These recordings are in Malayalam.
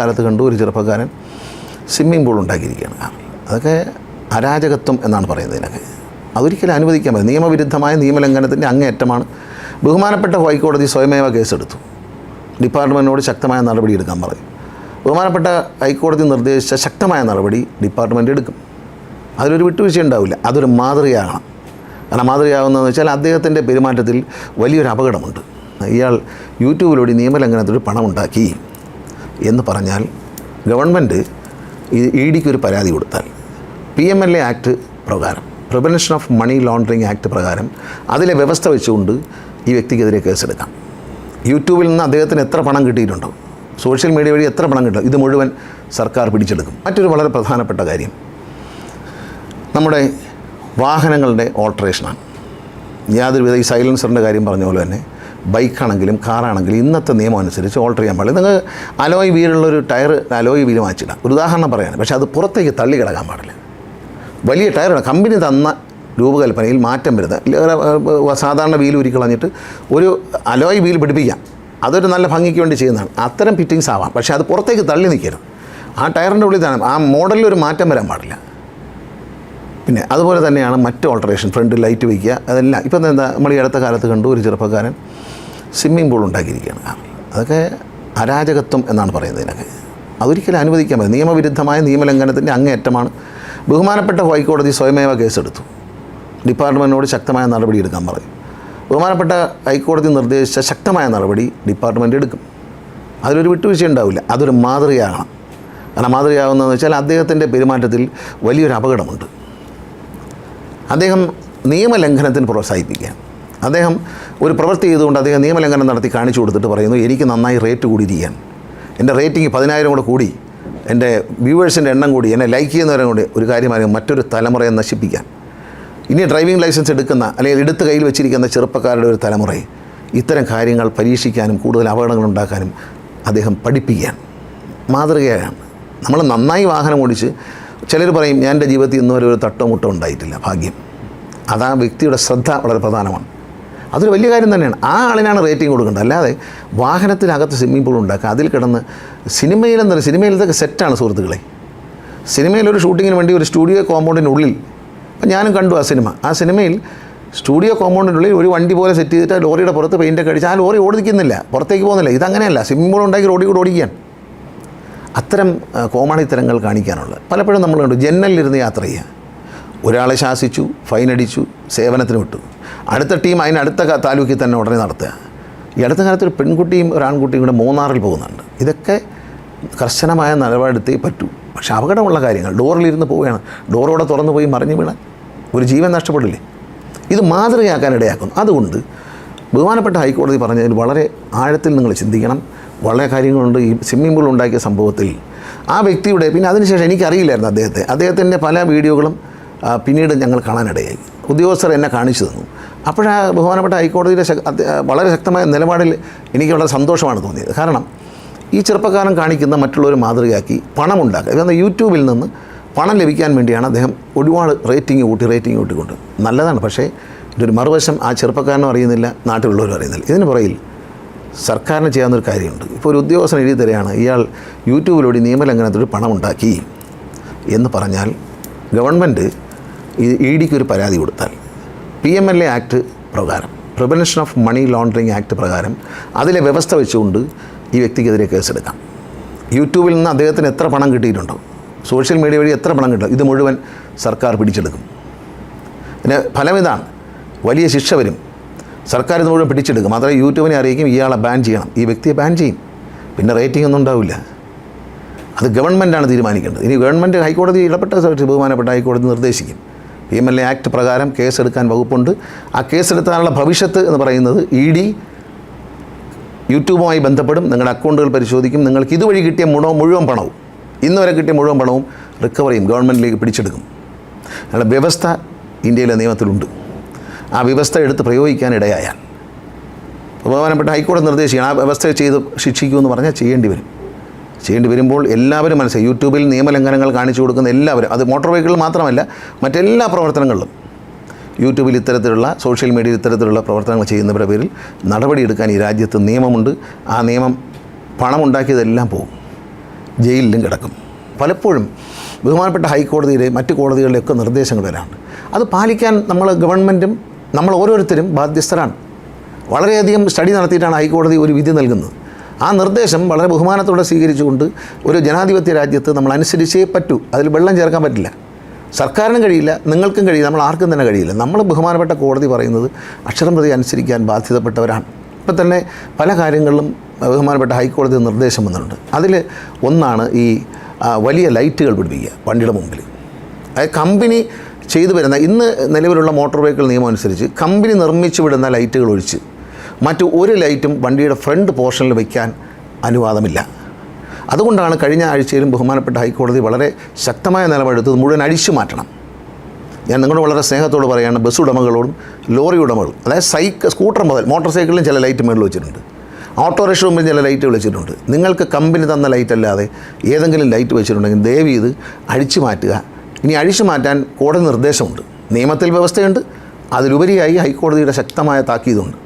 കാലത്ത് കണ്ടു ഒരു ചെറുപ്പക്കാരൻ സ്വിമ്മിംഗ് പൂൾ ഉണ്ടാക്കിയിരിക്കുകയാണ്. അതൊക്കെ അരാജകത്വം എന്നാണ് പറയുന്നത് ഇതിനൊക്കെ. അതൊരിക്കലും അനുവദിക്കാൻ പറ്റും നിയമവിരുദ്ധമായ നിയമലംഘനത്തിന്റെ അങ്ങേയറ്റമാണ്. ബഹുമാനപ്പെട്ട ഹൈക്കോടതി സ്വയമേവ കേസെടുത്തു. ഡിപ്പാർട്ട്മെന്റിനോട് ശക്തമായ നടപടി എടുക്കാൻ പറഞ്ഞു ബഹുമാനപ്പെട്ട ഹൈക്കോടതി നിർദ്ദേശിച്ച ശക്തമായ നടപടി ഡിപ്പാർട്ട്മെന്റ് എടുക്കും. അതിലൊരു വിട്ടുവീഴ്ച ഉണ്ടാവില്ല. അതൊരു മാതൃകയാകണം കാരണം മാതൃകയാകുന്നതെന്ന് വെച്ചാൽ അദ്ദേഹത്തിന്റെ പെരുമാറ്റത്തിൽ വലിയൊരു അപകടമുണ്ട്. ഇയാൾ യൂട്യൂബിലൂടെ നിയമലംഘനത്തിൽ പണമുണ്ടാക്കി. എന്ന് പറഞ്ഞാൽ ഗവൺമെന്റ് ഇ ഡിക്ക് ഒരു പരാതി കൊടുത്താൽ. P M L A act പ്രകാരം prevention of money laundering act പ്രകാരം അതിലെ വ്യവസ്ഥ വെച്ചുകൊണ്ട് ഈ വ്യക്തിക്കെതിരെ കേസെടുക്കാം. യൂട്യൂബിൽ നിന്ന് അദ്ദേഹത്തിന് എത്ര പണം കിട്ടിയിട്ടുണ്ടോ? സോഷ്യൽ മീഡിയ വഴി എത്ര പണം കിട്ടും? ഇത് മുഴുവൻ സർക്കാർ പിടിച്ചെടുക്കും. മറ്റൊരു വളരെ പ്രധാനപ്പെട്ട കാര്യം നമ്മുടെ വാഹനങ്ങളുടെ ഓൾട്ടറേഷനാണ്. യാതൊരുവിധ ഈ സൈലൻസറിന്റെ കാര്യം പറഞ്ഞ പോലെ തന്നെ ബൈക്കാണെങ്കിലും കാറാണെങ്കിലും ഇന്നത്തെ നിയമം അനുസരിച്ച് ഓൾട്ടർ ചെയ്യാൻ പാടില്ല. നിങ്ങൾ അലോയ് വീലുള്ളൊരു ടയർ അലോയ് വീൽ മാറ്റിടാം ഒരു ഉദാഹരണം പറയാണ് പക്ഷേ അത് പുറത്തേക്ക് തള്ളി കിടക്കാൻ പാടില്ല. വലിയ ടയറാണ്. കമ്പനി തന്ന രൂപകൽപ്പനയിൽ മാറ്റം വരുന്നത്. സാധാരണ വീൽ ഉരുക്കളഞ്ഞിട്ട് ഒരു അലോയ് വീൽ പിടിപ്പിക്കാം. അതൊരു നല്ല ഭംഗിക്ക് വേണ്ടി ചെയ്യുന്നതാണ്. അത്തരം ഫിറ്റിങ്സ് ആവാം. പക്ഷേ അത് പുറത്തേക്ക് തള്ളി നിൽക്കരുത്. ആ ടയറിന്റെ ഉള്ളിൽ തന്നെ ആ മോഡലിൽ ഒരു മാറ്റം വരാൻ പാടില്ല. പിന്നെ അതുപോലെ തന്നെയാണ് മറ്റ് ഓൾട്ടറേഷൻ ഫ്രണ്ട് ലൈറ്റ് വയ്ക്കുക അതെല്ലാം. ഇപ്പം എന്താ നമ്മൾ ഈ അടുത്ത കാലത്ത് കണ്ടു ഒരു ചെറുപ്പക്കാരൻ സ്വിമ്മിംഗ് പൂൾ ഉണ്ടാക്കിയിരിക്കുകയാണ്. അതൊക്കെ അരാജകത്വം എന്നാണ് പറയുന്നത് ഇതിനൊക്കെ. അതൊരിക്കലും അനുവദിക്കാൻ പറ്റും നിയമവിരുദ്ധമായ നിയമലംഘനത്തിന്റെ അങ്ങേയറ്റമാണ്. ബഹുമാനപ്പെട്ട ഹൈക്കോടതി സ്വയമേവ കേസെടുത്തു. ഡിപ്പാർട്ട്മെന്റിനോട് ശക്തമായ നടപടി എടുക്കാൻ പറയും ബഹുമാനപ്പെട്ട ഹൈക്കോടതി നിർദ്ദേശിച്ച ശക്തമായ നടപടി ഡിപ്പാർട്ട്മെന്റ് എടുക്കും. അതിലൊരു വിട്ടുവീഴ്ച ഉണ്ടാവില്ല. അതൊരു മാതൃകയാകണം. കാരണം മാതൃകയാകുന്നതെന്ന് വെച്ചാൽ അദ്ദേഹത്തിന്റെ പെരുമാറ്റത്തിൽ വലിയൊരു അപകടമുണ്ട്. അദ്ദേഹം നിയമലംഘനത്തിന് പ്രോത്സാഹിപ്പിക്കുക അദ്ദേഹം ഒരു പ്രവൃത്തി ചെയ്തുകൊണ്ട് അദ്ദേഹം നിയമലംഘനം നടത്തി കാണിച്ചു കൊടുത്തിട്ട് പറയുന്നു എനിക്ക് നന്നായി റേറ്റ് കൂടിയിരിക്കാൻ എന്റെ റേറ്റിംഗ് പതിനായിരം കൂടെ കൂടി. എന്റെ വ്യൂവേഴ്സിന്റെ എണ്ണം കൂടി എന്നെ ലൈക്ക് ചെയ്യുന്നവരെ കൂടി ഒരു കാര്യമായി മറ്റൊരു തലമുറയെ നശിപ്പിക്കാൻ. ഇനി ഡ്രൈവിംഗ് ലൈസൻസ് എടുക്കുന്ന അല്ലെങ്കിൽ എടുത്ത് കയ്യിൽ വെച്ചിരിക്കുന്ന ചെറുപ്പക്കാരുടെ ഒരു തലമുറയെ ഇത്തരം കാര്യങ്ങൾ പരീക്ഷിക്കാനും കൂടുതൽ അപകടങ്ങൾ ഉണ്ടാക്കാനും അദ്ദേഹം പഠിപ്പിക്കാൻ മാതൃകയാണ്. നമ്മൾ നന്നായി വാഹനം ഓടിച്ച് ചിലർ പറയും ഞാൻ എന്റെ ജീവിതത്തിൽ ഇന്നും വരെ ഒരു തട്ടോ മുട്ടോ ഉണ്ടായിട്ടില്ല ഭാഗ്യം. അതാ വ്യക്തിയുടെ ശ്രദ്ധ വളരെ പ്രധാനമാണ്. അതൊരു വലിയ കാര്യം തന്നെയാണ്. ആ ആളിനാണ് റേറ്റിംഗ് കൊടുക്കേണ്ടത്. അല്ലാതെ വാഹനത്തിനകത്ത് സ്വിമ്മിംഗ് പൂൾ ഉണ്ടാക്കുക അതിൽ കിടന്ന് സിനിമയിലെന്ന് പറയും സിനിമയിലത്തെ സെറ്റാണ് സുഹൃത്തുക്കളെ. സിനിമയിൽ ഒരു ഷൂട്ടിങ്ങിന് വേണ്ടി ഒരു സ്റ്റുഡിയോ കോമ്പൗണ്ടിനുള്ളിൽ അപ്പം ഞാനും കണ്ടു ആ സിനിമ. ആ സിനിമയിൽ സ്റ്റുഡിയോ കോമ്പൗണ്ടിനുള്ളിൽ ഒരു വണ്ടി പോലെ സെറ്റ് ചെയ്തിട്ട് ആ ലോറിയുടെ പുറത്ത് പെയിന്റൊക്കെ അടിച്ച് ആ ലോറി ഓടിക്കുന്നില്ല പുറത്തേക്ക് പോകുന്നില്ല. ഇതങ്ങനെയല്ല. സ്വിമ്മിംഗ് പൂൾ ഉണ്ടാക്കി റോഡിൽ കൂടെ ഓടിക്കാൻ അത്തരം കോമാളിത്തരങ്ങൾ കാണിക്കാനുള്ളത്. പലപ്പോഴും നമ്മൾ കണ്ടു ജനലിലിരുന്ന് യാത്ര ചെയ്യുക ഒരാളെ ശാസിച്ചു ഫൈൻ അടിച്ചു സേവനത്തിന് വിട്ടു. അടുത്ത ടീം അതിനടുത്ത താലൂക്കിൽ തന്നെ ഉടനെ നടത്തുക. ഈ അടുത്ത കാലത്ത് ഒരു പെൺകുട്ടിയും ഒരു ആൺകുട്ടിയും കൂടെ മൂന്നാറിൽ പോകുന്നുണ്ട്. ഇതൊക്കെ കർശനമായ നിലപാടെടുത്തേ പറ്റൂ. പക്ഷേ അപകടമുള്ള കാര്യങ്ങൾ. ഡോറിലിരുന്ന് പോവുകയാണ്. ഡോറോടെ തുറന്നു പോയി മറിഞ്ഞു വീണ. ഒരു ജീവൻ നഷ്ടപ്പെടില്ലേ? ഇത് മാതൃകയാക്കാൻ ഇടയാക്കുന്നു അതുകൊണ്ട് ബഹുമാനപ്പെട്ട ഹൈക്കോടതി പറഞ്ഞതിൽ വളരെ ആഴത്തിൽ നിങ്ങൾ ചിന്തിക്കണം. വളരെ കാര്യങ്ങളുണ്ട്. ഈ സ്വിമ്മിംഗ് പൂൾ ഉണ്ടാക്കിയ സംഭവത്തിൽ. ആ വ്യക്തിയുടെ പിന്നെ അതിനുശേഷം എനിക്കറിയില്ലായിരുന്നു അദ്ദേഹത്തെ. അദ്ദേഹത്തിന്റെ പല വീഡിയോകളും പിന്നീട് ഞങ്ങൾ കാണാനിടയായി. ഉദ്യോഗസ്ഥർ എന്നെ കാണിച്ചു തന്നു. അപ്പോഴാ ബഹുമാനപ്പെട്ട ഹൈക്കോടതിയുടെ വളരെ ശക്തമായ നിലപാടിൽ എനിക്ക് വളരെ സന്തോഷമാണ് തോന്നിയത്. കാരണം ഈ ചെറുപ്പക്കാരൻ കാണിക്കുന്ന മറ്റുള്ളവർ മാതൃകയാക്കി പണം ഉണ്ടാക്കുക ഇതെന്നാൽ യൂട്യൂബിൽ നിന്ന് പണം ലഭിക്കാൻ വേണ്ടിയാണ് അദ്ദേഹം ഒരുപാട് റേറ്റിംഗ് കൂട്ടി റേറ്റിംഗ് കൂട്ടിക്കൊണ്ട്. നല്ലതാണ്. പക്ഷേ ഇതൊരു മറുവശം ആ ചെറുപ്പക്കാരനും അറിയുന്നില്ല നാട്ടിലുള്ളവരും അറിയുന്നില്ല. ഇതിന് പുറകിൽ സർക്കാരിന് ചെയ്യാവുന്നൊരു കാര്യമുണ്ട്. ഇപ്പോൾ ഒരു ഉദ്യോഗസ്ഥൻ എഴുതി തരികയാണ് ഇയാൾ യൂട്യൂബിലൂടെ നിയമലംഘനത്തിലൂടെ പണമുണ്ടാക്കി എന്ന് പറഞ്ഞാൽ ഗവൺമെന്റ് ഇ ഡിക്ക് ഒരു പരാതി കൊടുത്താൽ P M L A act പ്രകാരം prevention of money laundering act പ്രകാരം അതിലെ വ്യവസ്ഥ വെച്ചുകൊണ്ട് ഈ വ്യക്തിക്കെതിരെ കേസെടുക്കാം. യൂട്യൂബിൽ നിന്ന് അദ്ദേഹത്തിന് എത്ര പണം കിട്ടിയിട്ടുണ്ടോ? സോഷ്യൽ മീഡിയ വഴി എത്ര പണം കിട്ടും ഇത് മുഴുവൻ സർക്കാർ പിടിച്ചെടുക്കും. പിന്നെ ഫലം ഇതാണ് വലിയ ശിക്ഷ വരും. സർക്കാർ ഇത് മുഴുവൻ പിടിച്ചെടുക്കും. മാത്രമേ യൂട്യൂബിനെ അറിയിക്കും ഇയാളെ ബാൻ ചെയ്യണം. ഈ വ്യക്തിയെ ബാൻ ചെയ്യും. പിന്നെ റേറ്റിംഗ് ഒന്നും ഉണ്ടാവില്ല. അത് ഗവൺമെന്റാണ് തീരുമാനിക്കേണ്ടത്. ഇനി ഗവൺമെന്റ് ഹൈക്കോടതി ഇടപെട്ട ബഹുമാനപ്പെട്ട ഹൈക്കോടതി നിർദ്ദേശിക്കും. P M L A act പ്രകാരം കേസെടുക്കാൻ വകുപ്പുണ്ട്. ആ കേസെടുത്താനുള്ള ഭവിഷ്യത്ത് എന്ന് പറയുന്നത് ഇ ഡി യൂട്യൂബുമായി ബന്ധപ്പെടും. നിങ്ങളുടെ അക്കൗണ്ടുകൾ പരിശോധിക്കും. നിങ്ങൾക്ക് ഇതുവഴി കിട്ടിയ മുഴുവൻ മുഴുവൻ പണവും ഇന്ന് വരെ കിട്ടിയ മുഴുവൻ പണവും റിക്കവർ ചെയ്യും. ഗവൺമെന്റിലേക്ക് പിടിച്ചെടുക്കും. അങ്ങനെ വ്യവസ്ഥ ഇന്ത്യയിലെ നിയമത്തിലുണ്ട്. ആ വ്യവസ്ഥ എടുത്ത് പ്രയോഗിക്കാൻ ഇടയായാൽ. ബഹുമാനപ്പെട്ട ഹൈക്കോടതി നിർദ്ദേശിക്കണം ആ വ്യവസ്ഥ ചെയ്ത് ശിക്ഷിക്കുമെന്ന് പറഞ്ഞാൽ ചെയ്യേണ്ടി വരും. ചെയ്യേണ്ടി വരുമ്പോൾ എല്ലാവരും മനസ്സിലായി. യൂട്യൂബിൽ നിയമലംഘനങ്ങൾ കാണിച്ചു കൊടുക്കുന്ന എല്ലാവരും അത് മോട്ടോർ വെഹിക്കിൾ മാത്രമല്ല മറ്റെല്ലാ പ്രവർത്തനങ്ങളിലും. യൂട്യൂബിൽ ഇത്തരത്തിലുള്ള സോഷ്യൽ മീഡിയയിൽ ഇത്തരത്തിലുള്ള പ്രവർത്തനങ്ങൾ ചെയ്യുന്നവരുടെ പേരിൽ നടപടിയെടുക്കാൻ ഈ രാജ്യത്ത് നിയമമുണ്ട്. ആ നിയമം പണമുണ്ടാക്കിയതെല്ലാം പോകും ജയിലിലും കിടക്കും. പലപ്പോഴും ബഹുമാനപ്പെട്ട ഹൈക്കോടതിയിലെ മറ്റ് കോടതികളിലെയൊക്കെ നിർദ്ദേശങ്ങൾ വരാറുണ്ട്. അത് പാലിക്കാൻ നമ്മൾ ഗവൺമെന്റും നമ്മൾ ഓരോരുത്തരും ബാധ്യസ്ഥരാണ്. വളരെയധികം സ്റ്റഡി നടത്തിയിട്ടാണ് ഹൈക്കോടതി ഒരു വിധി നൽകുന്നത്. ആ നിർദ്ദേശം വളരെ ബഹുമാനത്തോടെ സ്വീകരിച്ചുകൊണ്ട് ഒരു ജനാധിപത്യ രാജ്യത്ത് നമ്മൾ അനുസരിച്ചേ പറ്റൂ. അതിൽ വെള്ളം ചേർക്കാൻ പറ്റില്ല. സർക്കാരിനും കഴിയില്ല നിങ്ങൾക്കും കഴിയില്ല നമ്മൾ ആർക്കും തന്നെ കഴിയില്ല. നമ്മൾ ബഹുമാനപ്പെട്ട കോടതി പറയുന്നത് അക്ഷരം പ്രതി അനുസരിക്കാൻ ബാധ്യതപ്പെട്ടവരാണ്. ഇപ്പം തന്നെ പല കാര്യങ്ങളിലും ബഹുമാനപ്പെട്ട ഹൈക്കോടതി നിർദ്ദേശം വന്നിട്ടുണ്ട്. അതിൽ ഒന്നാണ് ഈ വലിയ ലൈറ്റുകൾ പിടിപ്പിക്കുക വണ്ടിയുടെ മുമ്പിൽ. കമ്പനി ചെയ്തു വരുന്ന ഇന്ന് നിലവിലുള്ള മോട്ടോർ വെഹിക്കിൾ നിയമം അനുസരിച്ച് കമ്പനി നിർമ്മിച്ചു വിടുന്ന ലൈറ്റുകൾ ഒഴിച്ച് മറ്റു ഒരു ലൈറ്റും വണ്ടിയുടെ ഫ്രണ്ട് പോർഷനിൽ വയ്ക്കാൻ അനുവാദമില്ല. അതുകൊണ്ടാണ് കഴിഞ്ഞ ആഴ്ചയിലും ബഹുമാനപ്പെട്ട ഹൈക്കോടതി വളരെ ശക്തമായ നിലപാടെടുത്തത് മുഴുവൻ അഴിച്ചു മാറ്റണം. ഞാൻ നിങ്ങളോട് വളരെ സ്നേഹത്തോട് പറയുകയാണ് ബസ് ഉടമകളോടും ലോറി ഉടമകളും അതായത് സൈക്കിൾ സ്കൂട്ടർ മുതൽ മോട്ടോർ സൈക്കിളിലും ചില ലൈറ്റ് മേളിൽ വെച്ചിട്ടുണ്ട്. ഓട്ടോറിക്ഷ മുമ്പിൽ ചില ലൈറ്റ് വെച്ചിട്ടുണ്ട് നിങ്ങൾക്ക് കമ്പനി തന്ന ലൈറ്റ് അല്ലാതെ ഏതെങ്കിലും ലൈറ്റ് വെച്ചിട്ടുണ്ടെങ്കിൽ ദയവ് ഇത് അഴിച്ചു മാറ്റുക. ഇനി അഴിച്ചു മാറ്റാൻ കോടതി നിർദ്ദേശമുണ്ട്. നിയമത്തിൽ വ്യവസ്ഥയുണ്ട്. അതിലുപരിയായി ഹൈക്കോടതിയുടെ ശക്തമായ താക്കീതുണ്ട്.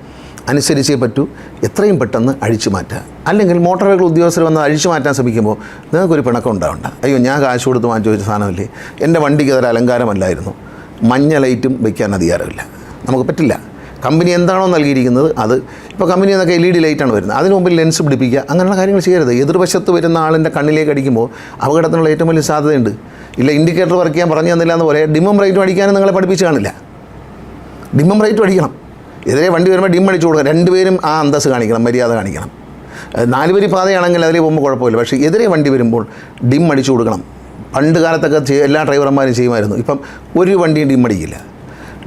അനുസരിച്ചേ പറ്റൂ. എത്രയും പെട്ടെന്ന് അഴിച്ചു മാറ്റുക അല്ലെങ്കിൽ മോട്ടോർ വെഹിക്കിൾ ഉദ്യോഗസ്ഥർ വന്ന് അഴിച്ചു മാറ്റാൻ ശ്രമിക്കുമ്പോൾ നിങ്ങൾക്കൊരു പിണക്കം ഉണ്ടാവണ്ട. അയ്യോ ഞാൻ കാശ് കൊടുത്ത് വാങ്ങിച്ചു വെച്ച സാധനമല്ലേ? എന്റെ വണ്ടിക്ക് അതൊരു അലങ്കാരമല്ലായിരുന്നു. മഞ്ഞ ലൈറ്റും വയ്ക്കാൻ അധികാരമില്ല. നമുക്ക് പറ്റില്ല. കമ്പനി എന്താണോ നൽകിയിരിക്കുന്നത് അത് ഇപ്പോൾ കമ്പനി എന്നൊക്കെ എൽ ഇ ഡി ലൈറ്റാണ് വരുന്നത്. അതിന് മുമ്പിൽ ലെൻസ് പിടിപ്പിക്കുക അങ്ങനെയുള്ള കാര്യങ്ങൾ ചെയ്യരുത്. എതിർവശത്ത് വരുന്ന ആളിന്റെ കണ്ണിലേക്ക് അടിക്കുമ്പോൾ അപകടത്തിനുള്ള ഏറ്റവും വലിയ സാധ്യതയുണ്ട്. ഇല്ല ഇൻഡിക്കേറ്റർ വർക്ക് ചെയ്യാൻ പറഞ്ഞു തന്നില്ല എന്ന് പോലെ ഡിമം റൈറ്റ് അടിക്കാനും നിങ്ങളെ പഠിപ്പിച്ച് കാണില്ല. ഡിമ്മം റൈറ്റ് അടിക്കണം. എതിരെ വണ്ടി വരുമ്പോൾ ഡിം അടിച്ചു കൊടുക്കണം രണ്ടുപേരും ആ അന്തസ് കാണിക്കണം മര്യാദ കാണിക്കണം. നാല് വരി പാതയാണെങ്കിൽ അതിൽ പോകുമ്പോൾ കുഴപ്പമില്ല. പക്ഷേ എതിരെ വണ്ടി വരുമ്പോൾ ഡിം അടിച്ചു കൊടുക്കണം. പണ്ട് കാലത്തൊക്കെ എല്ലാ ഡ്രൈവർമാരും ചെയ്യുമായിരുന്നു. ഇപ്പം ഒരു വണ്ടിയും ഡിം അടിക്കില്ല.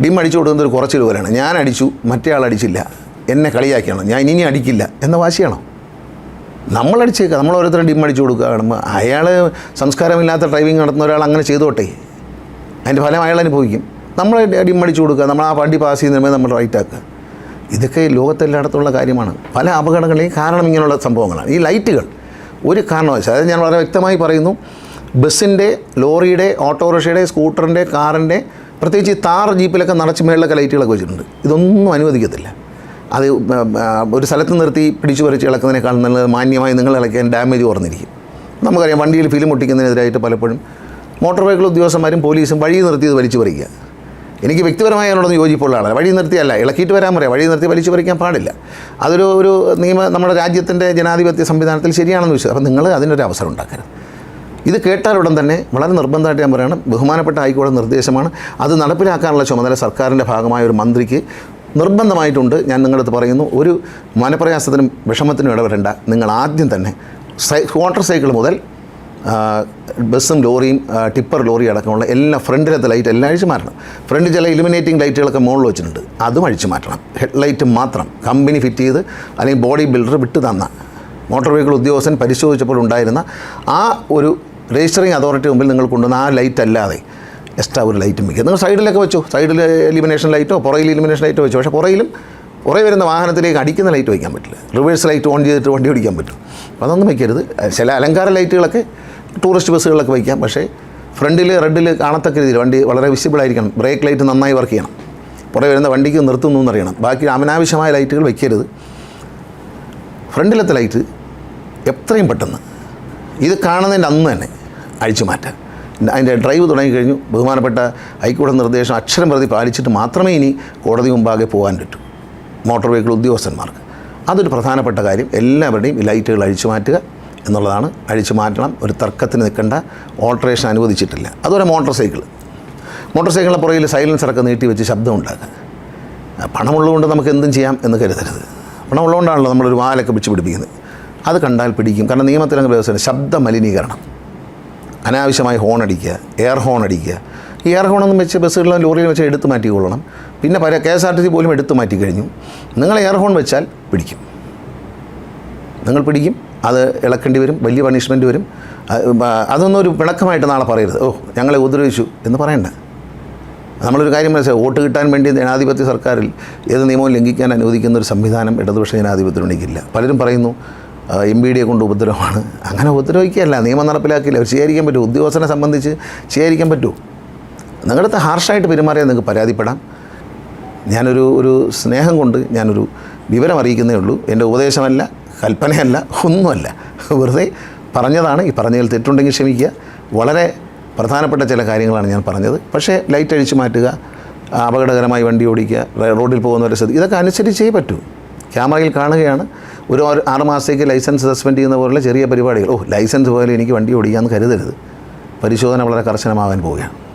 ഡിം അടിച്ചു കൊടുക്കുന്നത് ഒരു കുറച്ചിൽ പോലെയാണ് ഞാൻ അടിച്ചു മറ്റേ അടിച്ചില്ല. എന്നെ കളിയാക്കിയാണ്. ഞാൻ ഇനി അടിക്കില്ല എന്ന വാശിയാണോ? നമ്മൾ അടിച്ചേക്കാം. നമ്മൾ ഓരോരുത്തരും ഡിം അടിച്ചു കൊടുക്കുക കാണുമ്പോൾ അയാൾ സംസ്കാരമില്ലാത്ത ഡ്രൈവിംഗ് നടത്തുന്ന ഒരാൾ അങ്ങനെ ചെയ്തോട്ടെ. അതിന്റെ ഫലം അയാൾ അനുഭവിക്കും. നമ്മൾ ഡിം അടിച്ചു കൊടുക്കുക. നമ്മൾ ആ വണ്ടി പാസ് ചെയ്യുന്നതിന് നമ്മൾ റൈറ്റ് ആക്കുക. ഇതൊക്കെ ലോകത്തെല്ലായിടത്തുള്ള കാര്യമാണ്. പല അപകടങ്ങളെയും കാരണം ഇങ്ങനെയുള്ള സംഭവങ്ങളാണ്. ഈ ലൈറ്റുകൾ ഒരു കാരണവശാൽ അതായത് ഞാൻ വളരെ വ്യക്തമായി പറയുന്നു ബസ്സിന്റെ ലോറിയുടെ ഓട്ടോറിക്ഷയുടെ സ്കൂട്ടറിന്റെ കാറിന്റെ പ്രത്യേകിച്ച് ഈ താർ ജീപ്പിലൊക്കെ നടച്ച് മേളിലൊക്കെ ലൈറ്റുകളൊക്കെ വെച്ചിട്ടുണ്ട്. ഇതൊന്നും അനുവദിക്കത്തില്ല. അത് ഒരു സ്ഥലത്ത് നിർത്തി പിടിച്ചു പറിച്ച് ഇളക്കുന്നതിനേക്കാൾ നല്ല മാന്യമായി നിങ്ങൾ ഇളക്കാൻ ഡാമേജ് കുറഞ്ഞിരിക്കും. നമുക്കറിയാം വണ്ടിയിൽ ഫിലിം ഒട്ടിക്കുന്നതിനെതിരായിട്ട് പലപ്പോഴും മോട്ടോർ വെഹിക്കിൾ ഉദ്യോഗസ്ഥന്മാരും പോലീസും വഴി നിർത്തി ഇത് വലിച്ചു പറിക്കുക. എനിക്ക് വ്യക്തിപരമായി അതിനോടൊന്നും യോജിപ്പുള്ള ആളാണ് വഴി നിർത്തിയല്ല ഇളക്കിയിട്ട് വരാൻ പറയാം. വഴി നിർത്തി വലിച്ചു പറിക്കാൻ പാടില്ല. അതൊരു ഒരു നിയമ നമ്മുടെ രാജ്യത്തിന്റെ ജനാധിപത്യ സംവിധാനത്തിൽ ശരിയാണെന്ന് വിശ്വാസം അപ്പം നിങ്ങൾ അതിനൊരു അവസരം ഉണ്ടാക്കരുത്. ഇത് കേട്ടാൽ ഉടൻ തന്നെ വളരെ നിർബന്ധമായിട്ട് ഞാൻ പറയണം ബഹുമാനപ്പെട്ട ഹൈക്കോടതി നിർദ്ദേശമാണ്. അത് നടപ്പിലാക്കാനുള്ള ചുമതല സർക്കാരിന്റെ ഭാഗമായ ഒരു മന്ത്രിക്ക് നിർബന്ധമായിട്ടുണ്ട്. ഞാൻ നിങ്ങളടുത്ത് പറയുന്നു ഒരു മനപ്രയാസത്തിനും വിഷമത്തിനും ഇടപെടേണ്ട നിങ്ങൾ ആദ്യം തന്നെ മോട്ടോർ സൈക്കിൾ മുതൽ ബസ്സും ലോറിയും ടിപ്പർ ലോറി അടക്കമുള്ള എല്ലാ ഫ്രണ്ടിലത്തെ ലൈറ്റ് എല്ലാം അഴിച്ചു മാറ്റണം. ഫ്രണ്ട് ചില ഇലുമിനേറ്റിംഗ് ലൈറ്റുകളൊക്കെ മുകളിൽ വെച്ചിട്ടുണ്ട്. അതും അഴിച്ചു മാറ്റണം. ഹെഡ് ലൈറ്റ് മാത്രം കമ്പനി ഫിറ്റ് ചെയ്ത് അല്ലെങ്കിൽ ബോഡി ബിൽഡർ വിട്ടു തന്ന മോട്ടോർ വെഹിക്കിൾ ഉദ്യോഗസ്ഥൻ പരിശോധിച്ചപ്പോൾ ഉണ്ടായിരുന്ന ആ ഒരു രജിസ്റ്ററിംഗ് അതോറിറ്റി മുമ്പിൽ നിങ്ങൾ കൊണ്ടുവന്ന ആ ലൈറ്റ് അല്ലാതെ എക്സ്ട്രാ ഒരു ലൈറ്റ് വയ്ക്കുക നിങ്ങൾ സൈഡിലൊക്കെ വെച്ചു. സൈഡിൽ എലിമിനേഷൻ ലൈറ്റോ പുറയിൽ എലിമിനേഷൻ ലൈറ്റോ വെച്ചു. പക്ഷേ പുറയിലും പുറകെ വരുന്ന വാഹനത്തിലേക്ക് അടിക്കുന്ന ലൈറ്റ് വയ്ക്കാൻ പറ്റില്ല. റിവേഴ്സ് ലൈറ്റ് ഓൺ ചെയ്തിട്ട് വണ്ടി ഓടിക്കാൻ പറ്റും. അതൊന്നും വയ്ക്കരുത് ചില അലങ്കാര ലൈറ്റുകളൊക്കെ ടൂറിസ്റ്റ് ബസ്സുകളിലൊക്കെ വയ്ക്കാം. പക്ഷേ ഫ്രണ്ടിൽ റെഡിൽ കാണത്തക്ക രീതിയിൽ വണ്ടി വളരെ വിസിബിൾ ആയിരിക്കണം. ബ്രേക്ക് ലൈറ്റ് നന്നായി വർക്ക് ചെയ്യണം. പുറകെ വരുന്ന വണ്ടിക്ക് നിർത്തുന്നു എന്നറിയണം. ബാക്കി അനാവശ്യമായ ലൈറ്റുകൾ വയ്ക്കരുത് ഫ്രണ്ടിലത്തെ ലൈറ്റ് എത്രയും പെട്ടെന്ന്. ഇത് കാണുന്നതിന്റെ അന്ന് തന്നെ അഴിച്ചു മാറ്റാൻ. അതിന്റെ ഡ്രൈവ് തുടങ്ങിക്കഴിഞ്ഞു. ബഹുമാനപ്പെട്ട ഹൈക്കോടതി നിർദ്ദേശം അക്ഷരം പ്രതി പാലിച്ചിട്ട് മാത്രമേ ഇനി കോടതി മുമ്പാകെ പോകാൻ പറ്റൂ. മോട്ടോർ വെഹിക്കിൾ ഉദ്യോഗസ്ഥന്മാർക്ക്. അതൊരു പ്രധാനപ്പെട്ട കാര്യം. എല്ലാവരുടെയും ലൈറ്റുകൾ അഴിച്ചു മാറ്റുക എന്നുള്ളതാണ്. അഴിച്ചു മാറ്റണം. ഒരു തർക്കത്തിന് നിൽക്കേണ്ട. ഓൾട്ടറേഷൻ അനുവദിച്ചിട്ടില്ല. അതുപോലെ മോട്ടോർ സൈക്കിൾ. മോട്ടോർ സൈക്കിളിന്റെ പുറകിൽ സൈലൻസറൊക്കെ നീട്ടി വെച്ച് ശബ്ദം ഉണ്ടാക്കുക. പണമുള്ളതുകൊണ്ട് നമുക്ക് എന്തും ചെയ്യാം എന്ന് കരുതരുത്. പണമുള്ളതുകൊണ്ടാണല്ലോ നമ്മളൊരു വാലൊക്കെ പിടിച്ച് പിടിപ്പിക്കുന്നത്. അത് കണ്ടാൽ പിടിക്കും. കാരണം നിയമത്തിലങ്ങ് വ്യവസ്ഥയാണ് ശബ്ദ മലിനീകരണം അനാവശ്യമായി ഹോൺ അടിക്കുക എയർ ഹോൺ അടിക്കുക. ഈ എയർ ഹോണൊന്നും വെച്ച് ബസ്സുകളിലും ലോറിയിലും വെച്ച് എടുത്ത് മാറ്റിക്കൊള്ളണം. പിന്നെ പല K S R T C പോലും എടുത്തു മാറ്റി കഴിഞ്ഞു. നിങ്ങൾ എയർ ഹോൺ വെച്ചാൽ പിടിക്കും. നിങ്ങൾ പിടിക്കും അത് ഇളക്കേണ്ടി വരും വലിയ പണിഷ്മെന്റ് വരും. അതൊന്നും ഒരു പിണക്കമായിട്ട് നാളെ പറയരുത്. ഓ ഞങ്ങളെ ഉപദ്രവിച്ചു എന്ന് പറയണ്ട. നമ്മളൊരു കാര്യം മനസ്സിലായി. വോട്ട് കിട്ടാൻ വേണ്ടി ജനാധിപത്യ സർക്കാരിൽ ഏത് നിയമവും ലംഘിക്കാൻ അനുവദിക്കുന്ന ഒരു സംവിധാനം ഇടതുപക്ഷ ജനാധിപത്യത്തിനുണ്ടെങ്കില്ല പലരും പറയുന്നു എം ബി ഡിയെ കൊണ്ട് ഉപദ്രവമാണ്. അങ്ങനെ ഉപദ്രവിക്കുകയല്ല. നിയമം നടപ്പിലാക്കില്ല അവർ ചെയ്യാതിരിക്കാൻ പറ്റുമോ ഉദ്യോഗസ്ഥനെ സംബന്ധിച്ച് ചെയ്യാതിരിക്കാൻ പറ്റുമോ നിങ്ങളുടെ ഹാർഷായിട്ട് പെരുമാറിയാൽ നിങ്ങൾക്ക് പരാതിപ്പെടാം. ഞാനൊരു ഒരു സ്നേഹം കൊണ്ട് ഞാനൊരു വിവരം അറിയിക്കുന്നേ ഉള്ളൂ. എന്റെ ഉപദേശമല്ല കൽപ്പനയല്ല ഒന്നുമല്ല. വെറുതെ പറഞ്ഞതാണ്. ഈ പറഞ്ഞതിൽ തെറ്റുണ്ടെങ്കിൽ ക്ഷമിക്കുക. വളരെ പ്രധാനപ്പെട്ട ചില കാര്യങ്ങളാണ് ഞാൻ പറഞ്ഞത്. പക്ഷേ ലൈറ്റ് അഴിച്ചു മാറ്റുക അപകടകരമായി വണ്ടി ഓടിക്കുക റോഡിൽ പോകുന്നവരെ ശ്രദ്ധ ഇതൊക്കെ അനുസരിച്ചേ പറ്റൂ. ക്യാമറയിൽ കാണുകയാണ്. ഒരു ആറ് ആറ് മാസത്തേക്ക് ലൈസൻസ് സസ്പെൻഡ് ചെയ്യുന്ന പോലുള്ള ചെറിയ പരിപാടികൾ. ഓ ലൈസൻസ് പോയാലും എനിക്ക് വണ്ടി ഓടിക്കാമെന്ന് കരുതരുത്. പരിശോധന വളരെ കർശനമാവാൻ പോവുകയാണ്.